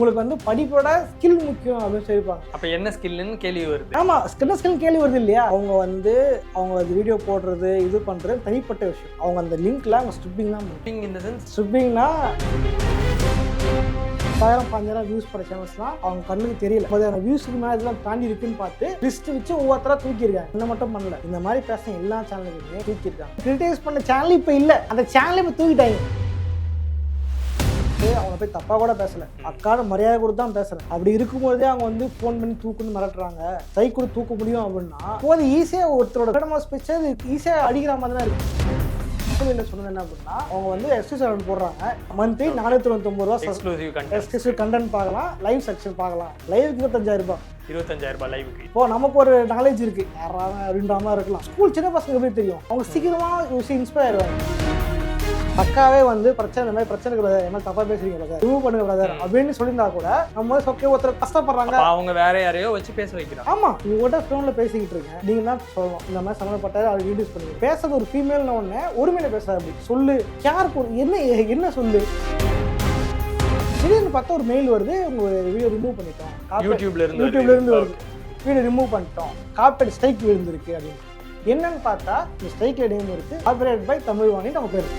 உங்களுக்கு வந்து படிப்போட ஸ்கில் முக்கியம் அப்படின்னு சொல்லியிருப்பாங்க. அப்ப என்ன ஸ்கில்லுன்னு கேள்வி வருது. ஆமா ஸ்கில் ஸ்கில் கேள்வி வருது இல்லையா? அவங்க வந்து அவங்க அது வீடியோ போடுறது இது பண்றது தனிப்பட்ட விஷயம். அவங்க அந்த லிங்க்ல அவங்க ஸ்ட்ரிப்பிங் தான் the sense? ஸ்ட்ரிப்பிங்னா பத்தாயிரம் பஞ்சாயிரம் வியூஸ் போகிற சேனல்ஸ்லாம் அவங்க கண்ணுக்கு தெரியல. பதினாயிரம் வியூஸுக்கு மேலே இதெல்லாம் தாண்டி இருக்குன்னு பார்த்து லிஸ்ட் வச்சு ஒவ்வொருத்தரா தூக்கியிருக்காங்க. இந்த மட்டும் பண்ணல. இந்த மாதிரி பேச எல்லா சேனலுக்குமே தூக்கியிருக்காங்க. கிரிட்டிசைஸ் பண்ண சேனல் இப்போ இல்லை. அந்த சேனலை இப்போ தூக்கிட்டாங்க. ஏய், அவங்க போய் தப்பா கூட பேசல. அக்கான மரியாதை கொடுத்து தான் பேசுறேன் அப்படி இருக்கும்போதே அவங்க வந்து ஃபோன் பண்ணி தூக்குன்னு மிரட்டுறாங்க. கை கூட தூக்க முடியும் அப்படின்னா போது ஈஸியா ஒருத்தரோட கடமை ஸ்பீச் ஈஸியா அடிக்கிற மாதிரி தான் இருக்கு. இல்லை சொன்னது என்ன அப்படின்னா அவங்க வந்து எஸ்டி செவன் போடுறாங்க. மந்த்லி நானூற்றி தொண்ணூத்தொம்பது ரூபா எக்ஸ்க்ளூசிவ் கண்டென்ட் பார்க்கலாம் லைவ் செக்ஷன் பார்க்கலாம். லைவ் இருபத்தஞ்சாயிரம் ரூபாய். இருபத்தஞ்சாயிரம் ரூபாய் லைவுக்கு இப்போ நமக்கு ஒரு நாலேஜ் இருக்கு. யாராவது அப்படின்ற இருக்கலாம். ஸ்கூல் சின்ன பசங்க எப்படி தெரியும்? அவங்க சீக்கிரமா இன்ஸ்பயர் ஆயிடுவாங்க. அக்காவே வந்து பிரச்சனை இந்த மாதிரி பிரச்சனை brother, என்ன தப்பா பேசுறீங்க பிரதர் ரிமூவ் பண்ணுங்க பிரதர் அப்படின்னு சொல்லியிருந்தா கூட நம்ம ஓகே ஒருத்தர் கஷ்டப்படுறாங்க. அவங்க வேற யாரையோ வச்சு பேச வைக்கிறாங்க. ஆமா உங்கள்கிட்ட ஃபோன்ல பேசிக்கிட்டு இருக்கேன். நீங்க தான் சொல்லணும் இந்த மாதிரி சம்மந்தப்பட்ட அதை இன்டியூஸ் பண்ணுங்க. பேசுறது ஒரு ஃபீமேல்னு ஒண்ணு ஒருமையில பேசுறது அப்படி. சொல்லு. ஒரு என்ன என்ன சொல்லு? திடீர்னு பார்த்தா ஒரு மெயில் வருது. உங்க வீடியோ ரிமூவ் பண்ணிட்டோம். யூடியூப்ல இருந்து யூடியூப்ல இருந்து வருது. வீடியோ ரிமூவ் பண்ணிட்டோம். காப்பரேட் ஸ்ட்ரைக் விழுந்திருக்கு அப்படின்னு. என்னன்னு பார்த்தா இந்த ஸ்ட்ரைக்ல நேம் இருக்கு. காப்பரேட் பை தமிழ் வாணி நம்ம பேர்.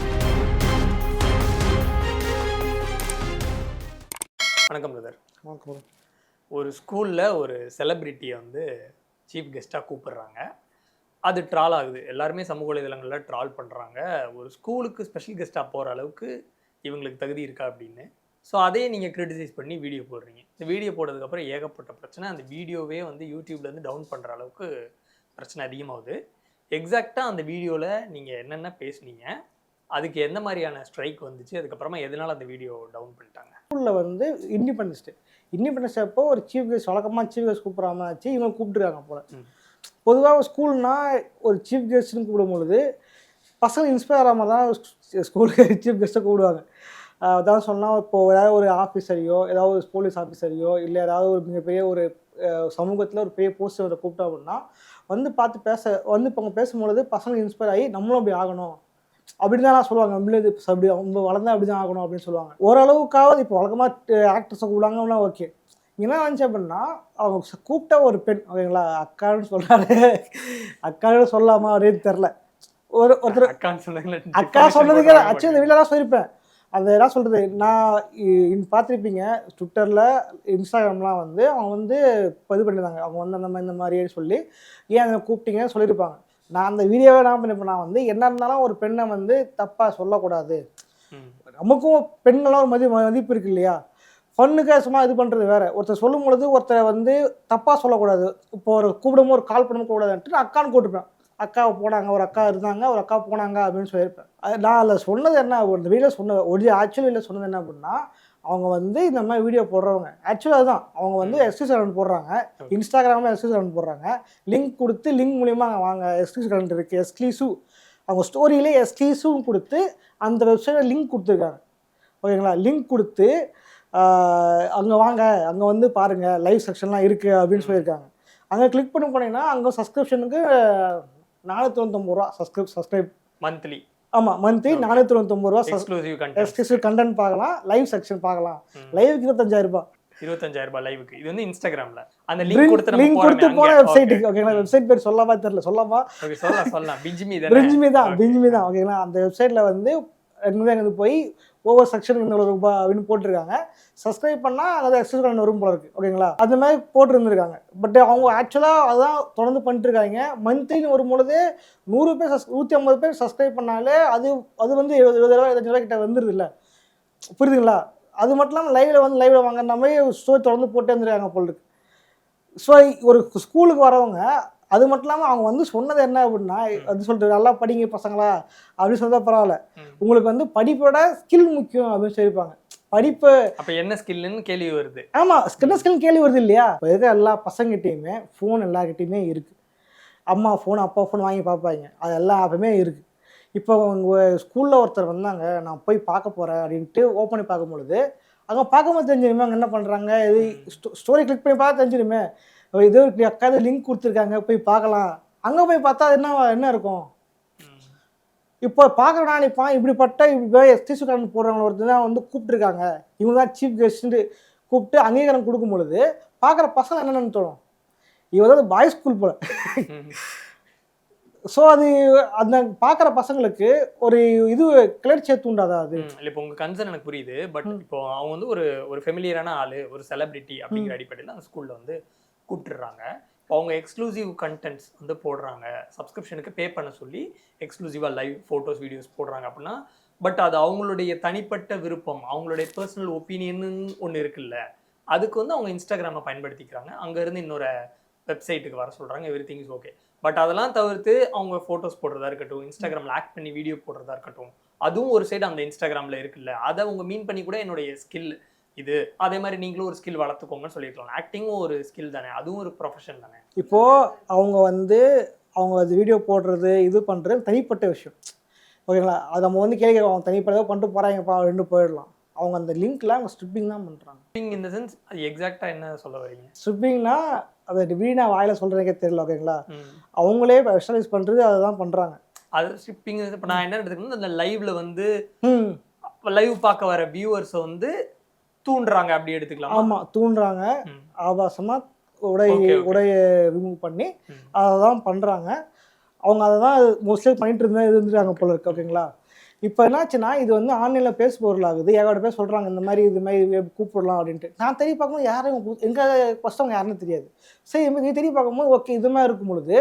வணக்கம் பிரதர் ஒரு ஸ்கூல்ல ஒரு செலிபிரிட்டியை வந்து சீஃப் கெஸ்ட்டாக கூப்பிடுறாங்க. அது ட்ரால் ஆகுது. எல்லாருமே சமூக வலைதளங்களில் ட்ரால் பண்ணுறாங்க ஒரு ஸ்கூலுக்கு ஸ்பெஷல் கெஸ்ட்டாக போகிற அளவுக்கு இவங்களுக்கு தகுதி இருக்கா அப்படின்னு. ஸோ அதையே நீங்கள் கிரிட்டிசைஸ் பண்ணி வீடியோ போடுறீங்க. இந்த வீடியோ போட்டதுக்கப்புறம் ஏகப்பட்ட பிரச்சனை. அந்த வீடியோவே வந்து யூடியூப்லேருந்து டவுன் பண்ணுற அளவுக்கு பிரச்சனை அதிகமாகுது. எக்ஸாக்டாக அந்த வீடியோவில் நீங்கள் என்னென்ன பேசுனீங்க? அதுக்கு எந்த மாதிரியான ஸ்ட்ரைக் வந்துச்சு? அதுக்கப்புறமா எதனால் அந்த வீடியோ டவுன் பண்ணிட்டாங்க? ஸ்கூல்ல வந்து இண்டிபெண்டன்ஸ் டே. இண்டிபெண்டன்ஸ் அப்போ ஒரு சீஃப் கெஸ்ட் வழக்கமாக சீஃப் கெஸ்ட் கூப்பிடாம ஆச்சு இவங்க கூப்பிட்டுருக்காங்க போல. பொதுவாக ஸ்கூல்னா ஒரு சீஃப் கெஸ்ட்னு கூப்பிடும் பொழுது பசங்க இன்ஸ்பயர் ஆகாம தான் ஸ்கூலுக்கு சீஃப் கெஸ்ட்டை கூப்பிடுவாங்க. அதான் சொன்னால் இப்போ ஏதாவது ஒரு ஆஃபீஸரையோ ஏதாவது ஒரு போலீஸ் ஆஃபீஸரையோ இல்லை ஏதாவது ஒரு மிகப்பெரிய ஒரு சமூகத்தில் ஒரு பெரிய போஸ்டரை கூப்பிட்டோம் அப்படின்னா வந்து பார்த்து பேச வந்து இப்போ அவங்க பேசும்பொழுது பசங்க இன்ஸ்பயர் ஆகி நம்மளும் அப்படி ஆகணும். அப்படின்னு தான் சொல்லுவாங்க நம்மளே அப்படி அவங்க வளர்ந்தா அப்படி தான் ஆகணும் அப்படின்னு சொல்லுவாங்க. ஓரளவுக்காவது இப்போ வழக்கமாக ஆக்டர்ஸை கூப்பிடாங்கன்னா ஓகே என்ன நினச்சி அப்படின்னா அவங்க கூப்பிட்ட ஒரு பெண் ஓகேங்களா அக்கான்னு சொல்கிறாரு அக்கான்னு சொல்லாமா அப்படின்னு தெரில ஒரு ஒருத்தர் அக்கான்னு அக்கா சொன்னதுக்கு ஆக்சுவலி இந்த வீட்டில் தான் சொல்லியிருப்பேன் அந்த என்ன சொல்கிறது நான் பார்த்திருப்பீங்க ட்விட்டரில் இன்ஸ்டாகிராம்லாம் வந்து அவங்க வந்து இது பண்ணியிருந்தாங்க. அவங்க வந்து அந்த மாதிரி இந்த மாதிரியே சொல்லி ஏன் அதை கூப்பிட்டீங்கன்னு சொல்லியிருப்பாங்க. நான் அந்த வீடியோவை என்ன பண்ணியிருப்பேன் நான் வந்து என்ன இருந்தாலும் ஒரு பெண்ணை வந்து தப்பாக சொல்லக்கூடாது. நமக்கும் பெண்கள்லாம் ஒரு மதி மதிப்பு இருக்கு இல்லையா? ஃபண்ணுக்கு சும்மா இது பண்ணுறது வேற. ஒருத்தர் சொல்லும் பொழுது ஒருத்தரை வந்து தப்பாக சொல்லக்கூடாது. இப்போ ஒரு கூப்பிடும்போது ஒரு கால் பண்ண கூடாதுன்ட்டு நான் அக்கான்னு கூப்பிட்டுப்பேன் அக்கா போனாங்க ஒரு அக்கா இருந்தாங்க ஒரு அக்கா போனாங்க அப்படின்னு சொல்லியிருப்பேன். நான் அதில் சொன்னது என்ன இந்த வீடியோ சொன்ன ஒரு ஆக்சுவலி இல்லை சொன்னது என்ன அப்படின்னா அவங்க வந்து இந்த மாதிரி வீடியோ போடுறவங்க. ஆக்சுவலாக அதுதான். அவங்க வந்து எஸ்டி செவன் போடுறாங்க. இன்ஸ்டாகிராமில் எஸ்டி செவன் போடுறாங்க. லிங்க் கொடுத்து லிங்க் அங்கே வாங்க. எஸ்டி செவன் இருக்குது எஸ்க்ளீசிவ் அவங்க ஸ்டோரியிலே எஸ்க்ளீசிவ் கொடுத்து அந்த வெப்சைட்டில் லிங்க் கொடுத்துருக்காங்க. ஓகேங்களா? லிங்க் கொடுத்து அங்கே வாங்க. அங்கே வந்து பாருங்கள் லைவ் செக்ஷன்லாம் இருக்குது அப்படின்னு சொல்லியிருக்காங்க. அங்கே கிளிக் பண்ணி போனீங்கன்னா அங்கே சப்ஸ்கிரிப்ஷனுக்கு நானூற்றி தொண்ணூத்தொம்பது ரூபா சப்ஸ்கிரிப் சப்ஸ்கிரைப் மந்த்லி ஆமாம் மந்த்லி நானூற்றி தொண்ணூத்தொம்பது ரூபா எக்ஸ்க்ளூசிவ் கண்டென்ட் பார்க்கலாம் லைவ் செக்ஷன் பார்க்கலாம். லைவுக்கு இருபத்தஞ்சாயிரம் ரூபாய். இருபத்தஞ்சாயிரம் ரூபாய் லைவுக்கு இது வந்து இன்ஸ்டாகிராம்ல அந்த லிங்க் கொடுத்து லிங்க் கொடுத்து போன வெப்சைட்டுக்கு ஓகேங்களா வெப்சைட் பேர் சொல்லாமா தெரியல. சொல்லாமா ஓகே சொல்லலாம் சொல்லலாம். பிஞ்சுமி தானே? பிரிஞ்சுமி தான். பிரிஞ்சுமி தான். ஓகேங்களா அந்த வெப்சைட்டில் வந்து போய் ஒவ்வொரு செக்ஷன் ஒரு அப்படின்னு போட்டிருக்காங்க. சப்ஸ்கிரைப் பண்ணால் அதாவது எக்ஸஸ் கடன் வரும் போல இருக்குது ஓகேங்களா அது மாதிரி போட்டிருந்துருக்காங்க. பட் அவங்க ஆக்சுவலாக அதான் தொடர்ந்து பண்ணிட்டுருக்காங்க. மந்த்லின்னு வரும்பொழுது நூறு பேர் சஸ் நூற்றி ஐம்பது பேர் சப்ஸ்கிரைப் பண்ணாலே அது அது வந்து எழுபது இருபது ரூபா இருபத்தஞ்சு ரூபா கிட்ட வந்துடுது இல்லை. புரியுதுங்களா? அது மட்டும் இல்லாமல் லைவில் வந்து லைவில் வாங்குற மாதிரி ஸ்டோரி தொடர்ந்து போட்டே இருந்திருக்காங்க போல இருக்கு. ஸோ ஒரு ஸ்கூலுக்கு வரவங்க அது மட்டும் இல்லாமல் அவங்க வந்து சொன்னது என்ன அப்படின்னா அது சொல்லிட்டு நல்லா படிங்க பசங்களா அப்படின்னு சொன்னா பரவாயில்ல. உங்களுக்கு வந்து படிப்போட ஸ்கில் முக்கியம் அப்படின்னு சொல்லியிருப்பாங்க. படிப்பு அப்ப என்ன ஸ்கில்லுன்னு கேள்வி வருது. ஆமாம் ஸ்கில் ஸ்கில் கேள்வி வருது இல்லையா? இப்போ இருக்க எல்லா பசங்கிட்டையுமே ஃபோன் எல்லார்கிட்டையுமே இருக்குது அம்மா ஃபோன் அப்பா ஃபோன் வாங்கி பார்ப்பாங்க. அது எல்லா ஆப்புமே இருக்குது இப்போ உங்கள் ஸ்கூலில் ஒருத்தர் வந்தாங்க நான் போய் பார்க்க போகிறேன் அப்படின்ட்டு ஓப்பன் பண்ணி பார்க்கும் பொழுது அங்கே பார்க்கும்போது தெரிஞ்சிருமே அவங்க என்ன பண்ணுறாங்க இது ஸ்டோரி கிளிக் பண்ணி பார்த்தா தெரிஞ்சிருமே. இப்படி அக்கா லிங்க் கொடுத்துருக்காங்க போய் பார்க்கலாம். அங்கே போய் பார்த்தா என்ன என்ன இருக்கும். இப்போ பார்க்குற நினைப்பான் இப்படிப்பட்ட இப்போ எஸ்டிசு கடன் போடுறவங்க ஒருத்தர் தான் வந்து கூப்பிட்டுருக்காங்க. இவங்க தான் சீஃப் கெஸ்ட்டு கூப்பிட்டு அங்கீகாரம் கொடுக்கும் பொழுது பார்க்குற பசங்க என்னென்னு தோணும் இவ வந்து பாய்ஸ் ஸ்கூல் போல. ஸோ அது அந்த பார்க்குற பசங்களுக்கு ஒரு இது கிளர்ச்சியை தூண்டாதா அது? இல்ல இப்போ உங்க கன்சர்ன் எனக்கு புரியுது. பட் இப்போ அவங்க வந்து ஒரு ஒரு ஃபெமிலியரான ஆளு ஒரு செலிபிரிட்டி அப்படிங்கிற அடிப்படையில் அந்த ஸ்கூல்ல வந்து கூப்பிட்டுறாங்க. இப்போ அவங்க எக்ஸ்க்ளூசிவ் கண்டென்ட்ஸ் வந்து போடுறாங்க. சப்ஸ்கிரிப்ஷனுக்கு பே பண்ண சொல்லி எக்ஸ்க்ளூசிவாக லைவ் ஃபோட்டோஸ் வீடியோஸ் போடுறாங்க அப்படின்னா பட் அது அவங்களுடைய தனிப்பட்ட விருப்பம். அவங்களுடைய பர்சனல் ஒப்பீனியன்னு ஒன்று இருக்குல்ல அதுக்கு வந்து அவங்க இன்ஸ்டாகிராமை பயன்படுத்திக்கிறாங்க. அங்கேருந்து இன்னொரு வெப்சைட்டுக்கு வர சொல்கிறாங்க everything is okay but அதெல்லாம் தவிர்த்து அவங்க ஃபோட்டோஸ் போடுறதா இருக்கட்டும் இன்ஸ்டாகிராமில் ஆக்ட் பண்ணி வீடியோ போடுறதா இருக்கட்டும் அதுவும் ஒரு சைடு அந்த இன்ஸ்டாகிராமில் இருக்குல்ல. அதை அவங்க மீன் பண்ணி கூட என்னுடைய ஸ்கில் இது அதே மாதிரி நீங்களும் ஒரு ஸ்கில் வளர்த்துக்கோங்கன்னு சொல்லியிருக்கலாம். ஆக்டிங்கும் ஒரு ஸ்கில் தானே அதுவும் ஒரு ப்ரொஃபஷன் தானே. இப்போ அவங்க வந்து அவங்க அது வீடியோ போடுறது இது பண்ணுறது தனிப்பட்ட விஷயம். ஓகேங்களா? அது நம்ம வந்து கேட்க அவங்க தனிப்பட்ட ஏதோ பண்ணிட்டு போகிறாங்கப்பா ரெண்டு போயிடலாம். அவங்க அந்த லிங்க்ல அவங்க ஸ்ட்ரிப்பிங் தான் பண்ணுறாங்க இந்த சென்ஸ் அது எக்ஸாக்டாக என்ன சொல்ல வரீங்க? ஸ்ட்ரிப்பிங்னா அதை வீணா வாயில் சொல்கிறதுக்கே தெரியல ஓகேங்களா. அவங்களே வெஸ்டர்னைஸ் பண்ணுறது அதை தான் பண்ணுறாங்க அது ஷிப்பிங் இப்போ நான் என்ன எடுத்துக்கணும் அந்த லைவ்ல வந்து லைவ் பார்க்க வர வியூவர்ஸை வந்து தூண்டுறாங்க அப்படி எடுத்துக்கலாம்? ஆமாம் தூண்டுறாங்க. ம். ஆபாசமாக உடை. உடையை ரிமூவ் பண்ணி. அதை தான் பண்ணுறாங்க அவங்க அதை தான் மோஸ்ட்லி பண்ணிட்டு இருந்தா இருந்துட்டாங்க போல இருக்கு ஓகேங்களா? இப்போ என்னாச்சுன்னா இது வந்து ஆன்லைனில் பேச பொருள் ஆகுது ஏகப்பட்ட பேர் சொல்கிறாங்க இந்த மாதிரி இது மாதிரி இது கூப்பிடலாம் அப்படின்ட்டு. நான் தெரிய பார்க்கும்போது யாரையும் கூ- எங்க ஃபஸ்ட் அவங்க யாருன்னு தெரியாது. சரி நீ தெரிய பார்க்கும்போது ஓகே இது மாதிரி இருக்கும் பொழுது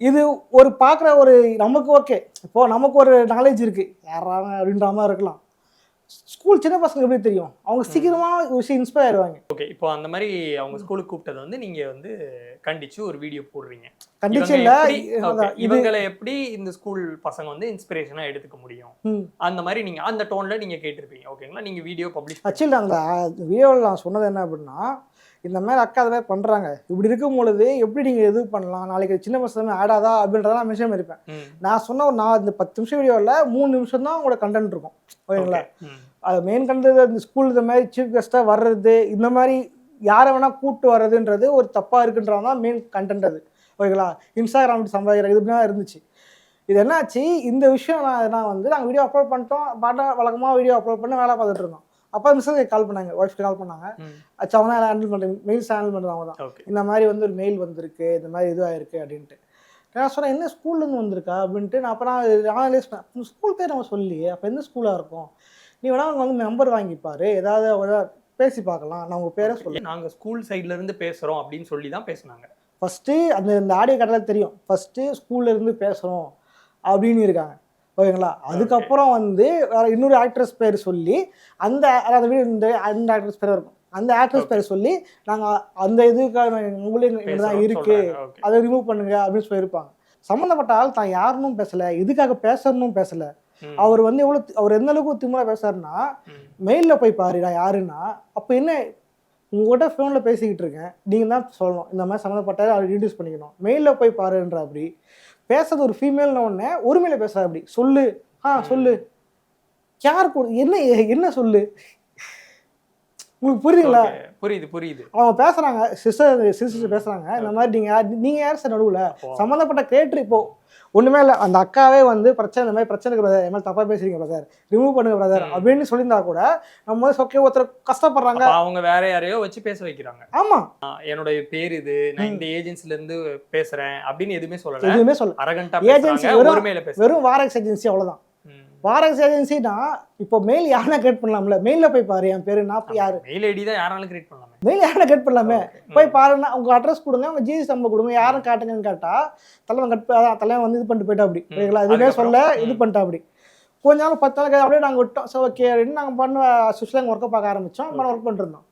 இது ஒரு பார்க்குற ஒரு நமக்கு ஓகே. இப்போ நமக்கு ஒரு நாலேஜ் இருக்குது யாராங்க அப்படின்ற மாதிரி இருக்கலாம். ஸ்கூல் சின்ன பசங்க எப்படி தெரியும்? அவங்க சீக்கிரமாக ஒரு விஷயம் இன்ஸ்பயர் ஆயிடுவாங்க ஓகே இப்போ அந்த மாதிரி அவங்க ஸ்கூலுக்கு கூப்பிட்டதை வந்து நீங்க வந்து கண்டிச்சு ஒரு வீடியோ போடுறீங்க. கண்டிச்சு இல்லை இவங்களை எப்படி இந்த ஸ்கூல் பசங்க வந்து இன்ஸ்பிரேஷனா எடுத்துக்க முடியும்? அந்த மாதிரி நீங்க அந்த டோன்ல நீங்க கேட்டிருப்பீங்க ஓகேங்களா நீங்க வீடியோ பப்ளிஷ் ஆக்சுவலி அந்த வீடியோவில் நான் சொன்னது என்ன அப்படின்னா இந்த மாதிரி அக்கா அதை மாதிரி பண்ணுறாங்க இப்படி இருக்கும் பொழுது எப்படி நீங்கள் இது பண்ணலாம்? நாளைக்கு சின்ன பசங்க ஆடாதா அப்படின்றத நான் மென்ஷன் இருப்பேன் நான் சொன்ன ஒரு நான் இந்த பத்து நிமிஷம் வீடியோவில் மூணு நிமிஷம் தான் உங்களோட கண்டென்ட் இருக்கும். ஓகேங்களா? அது மெயின் கண்டது இந்த ஸ்கூல் இந்த மாதிரி சீஃப் கெஸ்ட்டாக வர்றது இந்த மாதிரி யாரை வேணால் கூப்பிட்டு வர்றதுன்றது ஒரு தப்பாக இருக்குன்றது தான் மெயின் கண்டென்ட் அது. ஓகேங்களா? இன்ஸ்டாகிராம் சம்பாதிக்கிற இது இப்படிலாம் இருந்துச்சு. இது என்னாச்சு? இந்த விஷயம் நான் நான் வந்து நாங்கள் வீடியோ அப்லோட் பண்ணிட்டோம். பாட்டா வழக்கமாக வீடியோ அப்லோட் பண்ணி வேலை பார்த்துட்டு இருந்தோம். அப்போ மிஸ்ஸஸ் கால் பண்ணாங்க. ஒய்ஃப்க்கு கால் பண்ணாங்க. அச்சு அவங்க தான் ஹேண்டில் பண்ணுறேன் மெயில்ஸ் ஹேண்டில் பண்ணுறது அவங்க தான் இந்த மாதிரி வந்து ஒரு மெயில் வந்திருக்கு. இந்த மாதிரி இதுவாகிருக்கு அப்படின்ட்டு. நான் சொன்னேன் என்ன ஸ்கூல்லேருந்து வந்திருக்கா? அப்படின்ட்டு நான் அப்புறம் அனலைஸ் பண்ணேன் ஸ்கூல் பேர் நம்ம சொல்லி அப்போ எந்த ஸ்கூலாக இருக்கும்? நீ வேணா அவங்க வந்து நம்பர் வாங்கிப்பாரு. ஏதாவது பேசி பார்க்கலாம். நான் உங்கள் பேரை சொல்ல நாங்க ஸ்கூல் சைடுல இருந்து பேசுறோம் அப்படின்னு சொல்லி தான் பேசுனாங்க. ஃபஸ்ட்டு அந்த இந்த ஆடியோ கடையில் தெரியும். ஃபஸ்ட்டு ஸ்கூல்ல இருந்து பேசுகிறோம் அப்படின்னு இருக்காங்க. ஓகேங்களா? அதுக்கப்புறம் வந்து வேற இன்னொரு ஆக்ட்ரஸ் பேர் சொல்லி அந்த அந்த வீடு இந்த அந்த ஆக்ட்ரஸ் பேர் இருக்கும் அந்த ஆக்ட்ரஸ் பேர் சொல்லி நாங்கள் அந்த இதுக்காக உங்களுக்கு தான் பேசுறோம் இருக்கு. சொல்றாங்க. Okay. அதை ரிமூவ் பண்ணுங்க அப்படின்னு சொல்லியிருப்பாங்க. சம்மந்தப்பட்ட ஆள் தான் யாருன்னும் பேசல. இதுக்காக பேசணும்னு பேசல. அவர் வந்து எவ்வளோ அவர் எந்த அளவுக்கு திமுறா பேசுறாருன்னா. மெயிலில் போய் பாரு நான் யாருன்னா அப்போ என்ன உங்கள்கிட்ட ஃபோனில் பேசிக்கிட்டு இருக்கேன். நீங்கள் தான் சொல்லணும். இந்த மாதிரி சம்மந்தப்பட்ட அதை இன்ட்ரடியூஸ் பண்ணிக்கணும். மெயிலில் போய் பாருன்ற அப்படி பேசுறது ஒரு ஃபீமேல்னு உடனே ஒருமையில பேசுற அப்படி. சொல்லு. ஆ சொல்லு. யார் கூட என்ன என்ன சொல்லு? உங்களுக்கு புரியுதுங்களா. புரியுது புரியுது. அவங்க பேசுறாங்க சிஸ்டர் சிஸ்டர் பேசுறாங்க. இந்த மாதிரி நீங்க நீங்க யார் சார் நடுவுல? சம்மந்தப்பட்ட கிரியேட்டர் இப்போ ஒண்ணுமே இல்லை. அந்த அக்காவே வந்து பிரச்சனை இந்த மாதிரி பிரச்சனைக்கு பிரதர் என் மேலே தப்பா பேசுறீங்க பிரதர் ரிமூவ் பண்ணுங்க பிரதர். அப்படின்னு சொல்லியிருந்தா கூட நம்ம வந்து ஓகே ஒருத்தர் கஷ்டப்படுறாங்க. அவங்க வேற யாரையோ வச்சு பேச வைக்கிறாங்க. ஆமா. என்னுடைய பேர் இது. நான் இந்த ஏஜென்சில இருந்து பேசுறேன் அப்படின்னு எதுவுமே சொல்லல. எதுவுமே சொல்ல அரகண்டா பேசுறாங்க வெறும்- வாரக்ஸ் ஏஜென்சி அவ்வளவுதான். ம். வாரக்ஸ் ஏஜென்சினா இப்போ மெயில் யாருன்னா கிரியேட் பண்ணலாம்ல? மெயில போய் பாரு என் பேரு நான் யாரு? மெயில் ஐடி தான் யாராலும் கிரியேட் பண்ணலாமே. மெயில் யாரை கட் பண்ணலாமே. போய் பாருன்னா உங்க அட்ரஸ் கொடுங்க உங்க ஜிஎஸ் நம்பர் கொடுங்க யாரும் காட்டுங்கன்னு கேட்டா தலைவன் கட் தலைவன் வந்து இது பண்ணிட்டு போயிட்டா அப்படி. ம். ஓகேங்களா எதுவுமே சொல்ல இது. பண்ணிட்டா அப்படி. கொஞ்ச நாள் பத்து நாளுக்கு அப்படியே நாங்கள் விட்டோம். ஸோ ஓகே அப்படின்னு நாங்கள் பண்ண சுஷ்லாங்க ஒர்க்கை பார்க்க ஆரம்பிச்சோம். பண்ண ஒர்க் பண்ணிட்டு இருந்தோம்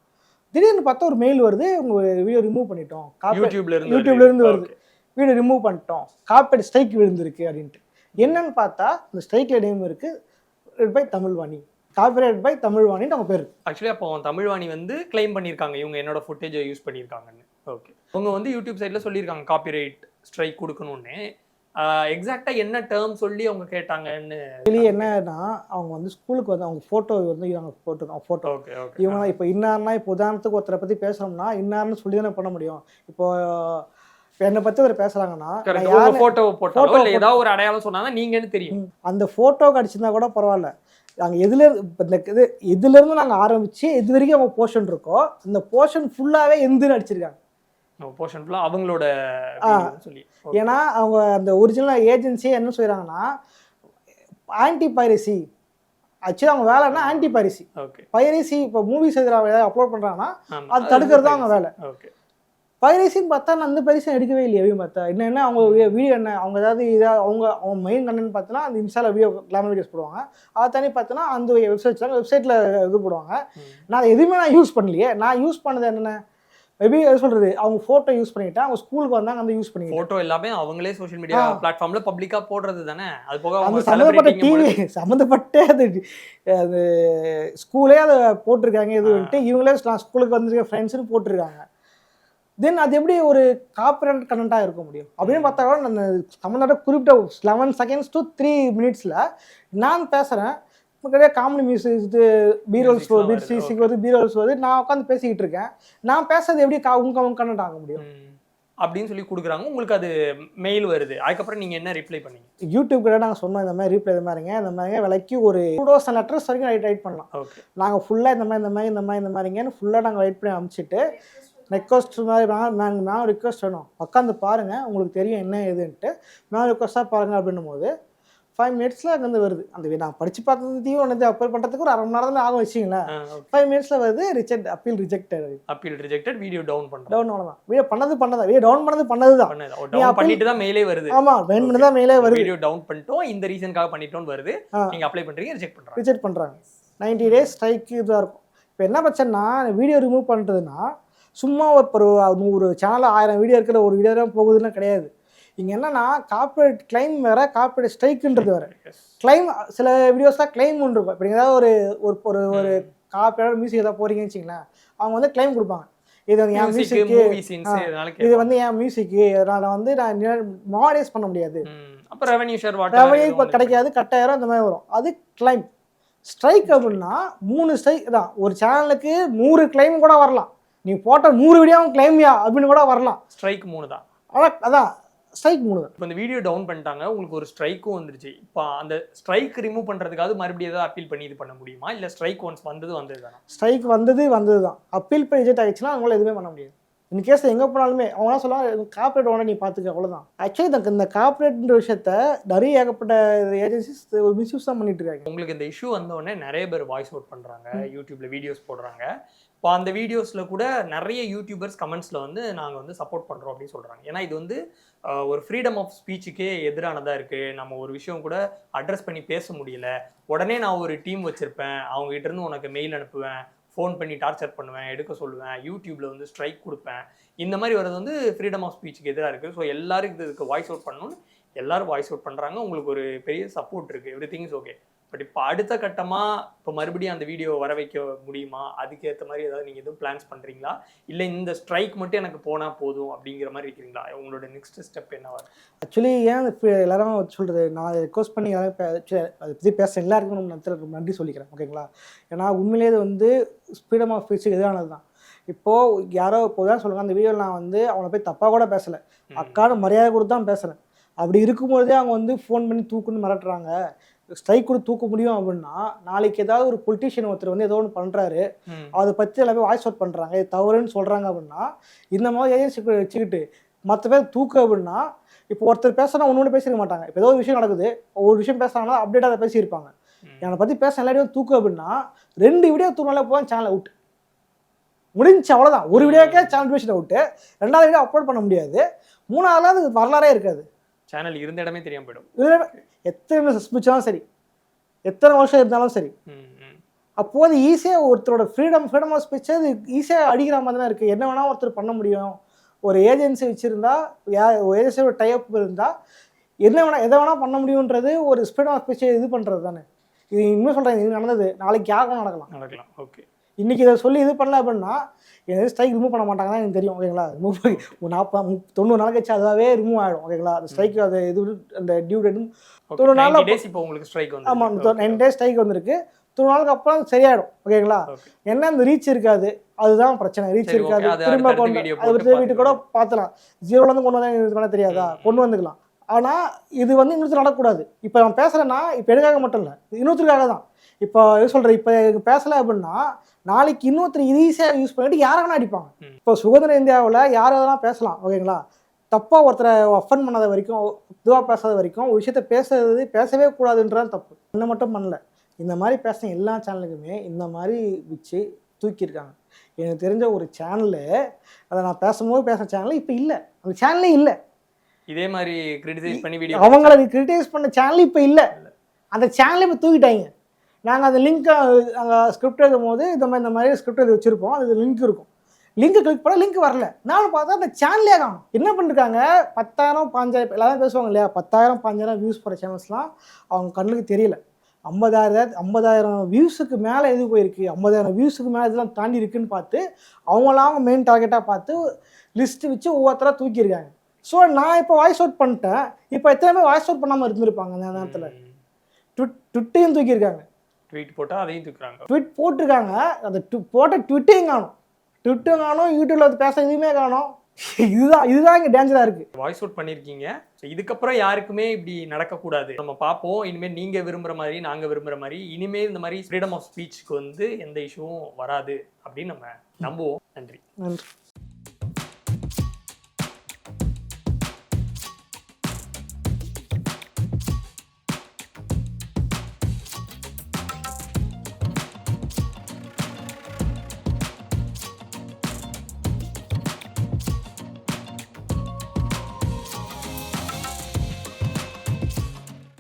திடீர்னு பார்த்தா ஒரு மெயில் வருது உங்க வீடியோ ரிமூவ் பண்ணிட்டோம். யூடியூப்ல இருந்து யூடியூப்ல இருந்து வருது. வருது. வீடியோ ரிமூவ் பண்ணிட்டோம். காப்பேட் ஸ்ட்ரைக் விழுந்திருக்கு அப்படின்ட்டு. என்னன்னு பார்த்தா இந்த ஸ்ட்ரைக்ல நேம் இருக்கு. பை தமிழ்வாணி காப்பிரைட் பை தமிழ்வாணின்னு அவங்க பேர் ஆக்சுவலி அப்போ தமிழ்வாணி வந்து கிளைம் பண்ணியிருக்காங்க. இவங்க என்னோட ஃபுட்டேஜை யூஸ் பண்ணியிருக்காங்கன்னு. ஓகே அவங்க வந்து யூடியூப் சைடில் சொல்லியிருக்காங்க காப்பிரைட் ஸ்ட்ரைக் கொடுக்கணும்னு. எக்ஸாக்டா என்ன டேர்ம் சொல்லி அவங்க கேட்டாங்கன்னு. வெளியே என்னன்னா அவங்க வந்து ஸ்கூலுக்கு வந்து அவங்க ஃபோட்டோ வந்து அவங்க போட்டுருக்காங்க ஃபோட்டோ ஓகே ஓகே இவங்க இப்போ இன்னார்னா இப்போ உதாரணத்துக்கு ஒருத்தரை பற்றி பேசுகிறோம்னா இன்னார்னு சொல்லி தானே பண்ண முடியும். இப்போ இப்போ என்னை பற்றி ஒரு பேசுகிறாங்கன்னா உங்க போட்டோ இல்ல ஏதாவது ஒரு அடையாளம் சொன்னாங்க நீங்கன்னு தெரியும். அந்த ஃபோட்டோ அடிச்சிருந்தா கூட பரவாயில்ல. நாங்கள் எதுல இந்த இது இதுலேருந்து நாங்கள் ஆரம்பித்து இது வரைக்கும் அவங்க போர்ஷன் இருக்கோ அந்த போர்ஷன் ஃபுல்லாகவே எந்துன்னு அடிச்சிருக்காங்க. போர்ஷன் ஃபுல்லாக அவங்களோட சொல்லி. ஏன்னா அவங்க அந்த ஒரிஜினல் ஏஜென்சி என்ன செய்கிறாங்கன்னா ஆன்டி பைரசி ஆக்சுவலி அவங்க வேலைன்னா ஆன்டி பைரசி பைரசி இப்போ மூவிஸ் எதிராக அப்லோட் பண்ணுறாங்கன்னா அது தடுக்கிறது தான் அவங்க வேலை. ஓகே பைரசின்னு பார்த்தா நான் அந்த பைரசி எடுக்கவே இல்லையே எப்படி பார்த்தா என்ன என்ன அவங்க வீடியோ என்ன அவங்க ஏதாவது இதாக அவங்க அவங்க மெயின் கண்டென்ட் பார்த்தோன்னா அந்த இன்ஸ்டால வீடியோ கிளாமர் வீடியோஸ் போடுவாங்க. அதை தனி பார்த்தோன்னா அந்த வெப்சைட்ஸ் வெப்சைட்டில் இது போடுவாங்க. நான் எதுவுமே நான் யூஸ் பண்ணலையே. நான் யூஸ் பண்ணது என்னென்ன? மேபி எது சொல்கிறது அவங்க ஃபோட்டோ யூஸ் பண்ணிக்கிட்டேன் அவங்க ஸ்கூலுக்கு வந்தாங்க அந்த யூஸ் பண்ணிக்கிட்டேன் போட்டோ எல்லாமே அவங்களே சோஷியல் மீடியா. பிளாட்ஃபார்ம்ல பப்ளிக்கா போடுறது தானே? அது போக அவங்க சம்மந்தப்பட்ட டிவி சம்மந்தப்பட்ட அது அது ஸ்கூலே அதை போட்டிருக்காங்க இது வந்துட்டு இவங்களே நான் ஸ்கூலுக்கு வந்திருக்க ஃப்ரெண்ட்ஸ்னு போட்டிருக்காங்க. தென் அது எப்படி ஒரு காப்பிரைட் கண்டென்ட்டாக இருக்க முடியும்? அப்படின்னு பார்த்தா அந்த சம்மந்தப்பட்ட குறிப்பிட்ட லெவன் செகண்ட்ஸ் டு த்ரீ மினிட்ஸில் நான் பேசுகிறேன் நிறைய காமெடி மியூசிக் இது பீரோல்ஸ் Musics-லாம் வருது. வருது, பீரோல்ஸ் வருது. நான் உட்காந்து பேசிக்கிட்டு இருக்கேன். நான் பேசுறது எப்படி கா உங்க அவங்க கண்டென்ட் ஆக முடியும். அப்படின்னு சொல்லி கொடுக்குறாங்க. உங்களுக்கு அது மெயில் வருது. அதுக்கப்புறம் நீங்க என்ன ரிப்ளை பண்ணீங்க? யூடியூப் கூட நாங்கள் சொன்னோம் இந்த மாதிரி ரீப்ளை இந்த மாதிரிங்க இந்த மாதிரி விலைக்கு ஒரு டூ தௌசண்ட் லெட்டர்ஸ் வரைக்கும் ரைட் ரைட் பண்ணலாம். ஓகே நாங்கள் ஃபுல்லாக இந்த மாதிரி இந்த மாதிரி இந்த மாதிரி இந்த மாதிரிங்கன்னு ஃபுல்லாக நாங்கள் வெயிட் பண்ணி அனுப்பிச்சிட்டு ரெக்வஸ்ட் மாதிரி மேம் மேம் ரிக்வஸ்ட் வேணும். உட்காந்து பாருங்கள் உங்களுக்கு தெரியும் என்ன ஏதுன்ட்டு. மேம் ரிக்வஸ்ட்டாக பாருங்கள் அப்படின்னும் போது ஃபைவ் மினிட்ஸில் அங்கேருந்து வருது. அந்த நான் படித்து பார்த்ததையும் ஒன்று அப்ளை பண்ணுறதுக்கு ஒரு அரை மணி நேரம் ஆகும் வச்சிங்களேன் ஃபைவ் மினிட்ஸில் வருது reject appeal rejected appeal rejected video down பண்றோம். டவுன் அவ்வளோதான் வீடியோ பண்ணது பண்ணதா? வீடியோ டவுன் பண்ணது பண்ணது? தான் டவுன் appeal- பண்ணிட்டு தான் மெயிலே வருது. ஆமாம் வேணும் பண்ணி தான் மேலே வருது. வீடியோ டவுன் பண்ணிட்டோம். இந்த ரீசனுக்காக பண்ணிட்டோம் வருது. ஆ. நீங்க அப்ளை பண்றீங்க ரிஜெக்ட் பண்றாங்க. ரிஜெக்ட் பண்ணுறாங்க 90 டேஸ் ஸ்ட்ரைக் இதாக இருக்கும். இப்போ என்ன பிரச்சனைனா வீடியோ ரிமூவ் பண்ணுறதுனா சும்மா ஒரு ஒரு நூறு சேனலில் ஆயிரம் வீடியோ இருக்கிற ஒரு வீடியோ தான் போகுதுன்னு கிடையாது. இங்கே என்னன்னா கார்ப்பரேட் கிளைம் வேற கார்ப்பரேட் ஸ்ட்ரைக்குன்றது வேற. கிளைம் சில வீடியோஸ் தான் கிளைம் ஒன்று இருக்கும். இப்போ நீங்கள் ஏதாவது ஒரு ஒரு ஒரு ஒரு கார்ப்பரேட் மியூசிக் ஏதாவது போறீங்கன்னு வச்சிங்களேன் அவங்க வந்து கிளைம் கொடுப்பாங்க. இது வந்து என் மியூசிக் மியூசிக்கு இது வந்து என் மியூசிக்கு அதனால் வந்து நான் மாடேஸ் பண்ண முடியாது. அப்ப ரெவென்யூ ஷேர் ரெவன்யூ இப்போ கிடைக்காது கட்டாயிரம் இந்த மாதிரி வரும். அது கிளைம் ஸ்ட்ரைக் அப்படின்னா மூணு ஸ்ட்ரைக் தான் ஒரு சேனலுக்கு நூறு கிளைம் கூட வரலாம். நீ போட்ட நூறு வீடியோவும் கிளைம்யா அப்படின்னு கூட வரலாம். ஸ்ட்ரைக் மூணு தான் ஆனால் அதான் ஸ்ட்ரைக் மூணு இப்போ இந்த வீடியோ டவுன் பண்ணிட்டாங்க உங்களுக்கு ஒரு ஸ்ட்ரைக்கும் வந்துருச்சு. இப்போ அந்த ஸ்ட்ரைக் ரிமூவ் பண்றதுக்காவது மறுபடியும் ஏதாவது அப்பீல் பண்ணி இது பண்ண முடியுமா? இல்ல ஸ்ட்ரைக் ஒன்ஸ் வந்தது வந்தது தானா? ஸ்ட்ரைக் வந்தது வந்தது தான். அப்பீல் பண்ணி ரிஜெக்ட் ஆகிடுச்சுன்னா அவங்களால எதுவுமே பண்ண முடியாது. இன் கேஸ் எங்கே போனாலுமே அவங்களாம் சொல்லுவாங்க கார்ப்பரேட் ஓனர் நீ பார்த்துக்க அவ்வளோதான் ஆக்சுவலி இந்த இந்த கார்ப்பரேட்ன்ற விஷயத்த நிறைய ஏகப்பட்ட ஏஜென்சிஸ் ஒரு மிஸ்யூஸ் தான் பண்ணிட்டு இருக்காங்க. உங்களுக்கு இந்த இஷ்யூ வந்த உடனே நிறைய பேர் வாய்ஸ் அவுட் பண்றாங்க யூடியூப்ல வீடியோஸ் போடுறாங்க. இப்போ அந்த வீடியோஸில் கூட நிறைய யூடியூபர்ஸ் கமெண்ட்ஸில் வந்து நாங்கள் வந்து சப்போர்ட் பண்ணுறோம் அப்படின்னு சொல்கிறாங்க ஏன்னா இது வந்து ஒரு ஃப்ரீடம் ஆஃப் ஸ்பீச்சுக்கே எதிரானதாக இருக்குது நம்ம ஒரு விஷயம் கூட அட்ரஸ் பண்ணி பேச முடியல. உடனே நான் ஒரு டீம் வச்சுருப்பேன். அவங்ககிட்ட இருந்து உனக்கு மெயில் அனுப்புவேன். ஃபோன் பண்ணி டார்ச்சர் பண்ணுவேன் எடுக்க சொல்லுவேன். யூடியூப்பில் வந்து ஸ்ட்ரைக் கொடுப்பேன். இந்த மாதிரி வர்றது வந்து ஃப்ரீடம் ஆஃப் ஸ்பீச்சுக்கு எதிராக இருக்குது ஸோ எல்லாரும் இதுக்கு வாய்ஸ் அவுட் பண்ணணும்னு எல்லோரும் வாய்ஸ் அவுட் பண்ணுறாங்க உங்களுக்கு ஒரு பெரிய சப்போர்ட் இருக்குது everything is okay but இப்போ அடுத்த கட்டமா இப்போ மறுபடியும் அந்த வீடியோ வர வைக்க முடியுமா? அதுக்கேற்ற மாதிரி ஏதாவது நீங்க எதுவும் பிளான்ஸ் பண்றீங்களா? இல்லை இந்த ஸ்ட்ரைக் மட்டும் எனக்கு போனா போதும் அப்படிங்கிற மாதிரி இருக்கீங்களா உங்களோட நெக்ஸ்ட் ஸ்டெப் என்னவா? ஆக்சுவலி ஏன் எல்லாரும் சொல்கிறது நான் ரெக்வஸ்ட் பண்ணி எல்லாரும் அதை பற்றி பேச எல்லாருக்கும் நன்றி ரொம்ப நன்றி சொல்லிக்கிறேன். ஓகேங்களா ஏன்னா உண்மையிலேயே இது வந்து ஸ்பீடம் ஆஃப் ஸ்பீச்சுக்கு எதிரானது தான். இப்போது யாரோ இப்போ தான் சொல்லுங்க அந்த வீடியோவில் நான் வந்து அவனை போய் தப்பாக கூட பேசலை. அக்கான்னு மரியாதை கொடுத்து தான் பேசுகிறேன் அப்படி இருக்கும்போதே அவங்க வந்து ஃபோன் பண்ணி தூக்குன்னு மிரட்டுறாங்க. ஸ்ட்ரைக் கூட தூக்க முடியும் அப்படின்னா நாளைக்கு ஏதாவது ஒரு பொலிட்டிஷியன் ஒருத்தர் வந்து ஏதோ ஒன்று பண்ணுறாரு. அதை பற்றி எல்லாமே வாய்ஸ் அவுட் பண்ணுறாங்க இது தவறுன்னு சொல்கிறாங்க அப்படின்னா இந்த மாதிரி ஏஜென்சி வச்சுக்கிட்டு மற்ற பேர் தூக்கு அப்படின்னா இப்போ ஒருத்தர் பேசுனா ஒன்று ஒன்று பேசிருக்க மாட்டாங்க. இப்போ ஏதோ ஒரு விஷயம் நடக்குது ஒரு விஷயம் பேசுறாங்கன்னா அப்டேட்டாக அதை பேசியிருப்பாங்க. என்னை பற்றி பேச எல்லாரையும் தூக்கு அப்படின்னா ரெண்டு வீடியோ தூக்கினாலே போதும் சேனல் அவுட் முடிஞ்சு அவ்வளோதான் ஒரு வீடியோக்கே சேனல் பேசிட்டு அவுட்டு ரெண்டாவது வீடியோ அப்லோட் பண்ண முடியாது. மூணாவதுல அது வரலாறே இருக்காது. சேனல் இருந்த இடமே தெரியாம போயிடும். எத்தனை சஸ்பிச்சாலும் சரி எத்தனை வருஷம் இருந்தாலும் சரி. அப்போது ஈஸியாக ஒருத்தரோட ஃப்ரீடம் ஃப்ரீடம் ஆஃப் ஸ்பீச் அது ஈஸியாக அடிக்கிற மாதிரி தான் இருக்குது என்ன வேணால் ஒருத்தர் பண்ண முடியும். ஒரு ஏஜென்சி வச்சுருந்தா யா ஒரு ஏஜென்சியோட டைப் இருந்தால் என்ன வேணால் எதை வேணால் பண்ண முடியுன்றது ஒரு ஃப்ரீடம் ஆஃப் ஸ்பீச்சை இது பண்ணுறது தானே. இது இன்னும் சொல்கிறேன் இது நடந்தது. நாளைக்கு யாருக்கும் நடக்கலாம். நடக்கலாம் ஓகே. இன்றைக்கி இதை சொல்லி இது பண்ணல அப்படின்னா எதாவது ஸ்ட்ரைக் ரிமூவ் பண்ண மாட்டாங்கன்னா எனக்கு தெரியும் ஓகேங்களா ரிமூவ் நாற்பது தொண்ணூறு நாள் கழிச்சு அதுவாகவே ரிமூவ் ஆகிடும் ஓகேங்களா அந்த ஸ்ட்ரைக் அது இது அந்த டியூ டேட்டும் தொண்ணூறு டேஸ் இப்போ உங்களுக்கு ஸ்ட்ரைக் வந்து ஆமாம் நைன் டேஸ் ஸ்ட்ரைக் வந்திருக்கு. தொண்ணூறு நாளுக்கு அப்புறம் சரியாயிடும் ஓகேங்களா. என்ன அந்த ரீச் இருக்காது அதுதான் பிரச்சனை. ரீச் இருக்காது திரும்ப கொண்டு அது வீட்டு கூட பார்த்தலாம் ஜீரோலேருந்து கொண்டு வந்தா எனக்கு இது பண்ண தெரியாதா. கொண்டு வந்துக்கலாம். ஆனால் இது வந்து இன்னொருத்தர் நடக்கக்கூடாது. இப்போ நான் பேசுகிறேன்னா இப்போ எனக்காக மட்டும் இல்லை இன்னொருத்தருக்காக தான். இப்போ சொல்கிறேன் இப்போ எனக்கு பேசலை அப்படின்னா நாளைக்கு இன்னொருத்தர் இது ஈஸியாக யூஸ் பண்ணிட்டு யாரை வேணா அடிப்பாங்க. இப்போ சுதந்திர இந்தியாவில் யார் எதெல்லாம் பேசலாம் ஓகேங்களா? தப்பாக ஒருத்தரை அஃபன் பண்ணாத வரைக்கும் இதுவாக பேசாத வரைக்கும் ஒரு விஷயத்த பேசுறது பேசவே கூடாதுன்றது தப்பு. என்ன மட்டும் பண்ணல. இந்த மாதிரி பேசின எல்லா சேனலுக்குமே இந்த மாதிரி வச்சு தூக்கியிருக்காங்க. எனக்கு தெரிஞ்ச ஒரு சேனலு அதை நான் பேசும்போது பேசுகிற சேனல் இப்போ இல்லை. அந்த சேனலே இல்லை. இதே மாதிரி கிரிட்டிசைஸ் பண்ணி வீடியோ அவங்கள கிரிட்டிசைஸ் பண்ண சேனல் இப்போ இல்லை. அந்த சேனலை இப்போ தூக்கிட்டாங்க. நாங்கள் அந்த லிங்க்கை நாங்கள் ஸ்கிரிப்ட் எழுதும் போது இந்த மாதிரி இந்த மாதிரி ஸ்கிரிப்ட் எழுதி வச்சுருப்போம். அது லிங்க் இருக்கும். லிங்க் கிளிக் பண்ணால் லிங்க் வரல. நானும் பார்த்தா அந்த சேனலே காணும் என்ன பண்ணிருக்காங்க? பத்தாயிரம் பாஞ்சாயிரம் எல்லாரும் பேசுவாங்க இல்லையா? பத்தாயிரம் பாஞ்சாயிரம் வியூஸ் போகிற சேனல்ஸ்லாம் அவங்க கண்ணுக்கு தெரியல. ஐம்பதாயிரம் ஐம்பதாயிரம் வியூஸுக்கு மேலே எது போயிருக்கு? ஐம்பதாயிரம் வியூஸுக்கு மேலே இதெல்லாம் தாண்டி இருக்குன்னு பார்த்து அவங்களாம் அவங்க மெயின் டார்கெட்டாக பார்த்து லிஸ்ட்டு வச்சு ஒவ்வொருத்தராக தூக்கியிருக்காங்க. ஸோ நான் இப்போ வாய்ஸ் அவுட் பண்ணிட்டேன். இப்போ எத்தனை பேர் வாய்ஸ் அவுட் பண்ணாமல் இருந்திருப்பாங்க அந்த நேரத்தில்? ட்விட் ட்விட்டையும் தூக்கியிருக்காங்க. ட்வீட் போட்டால் அதையும் தூக்குறாங்க. ட்விட் போட்டிருக்காங்க. அந்த போட்ட ட்விட்டையும் காணும். ட்விட்டும் காணும் யூடியூப்ல வந்து பேச எதுவுமே காணும். இதுதான் இதுதான் இங்கே டேஞ்சராக இருக்குது வாய்ஸ் அவுட் பண்ணியிருக்கீங்க ஸோ இதுக்கப்புறம் யாருக்குமே இப்படி நடக்கக்கூடாது. நம்ம பார்ப்போம். இனிமேல் நீங்கள் விரும்புகிற மாதிரி நாங்கள் விரும்புகிற மாதிரி இனிமேல் இந்த மாதிரி ஃப்ரீடம் ஆஃப் ஸ்பீச்சுக்கு வந்து எந்த இஷ்யூவும் வராது அப்படின்னு நம்ம நம்புவோம். நன்றி. நன்றி.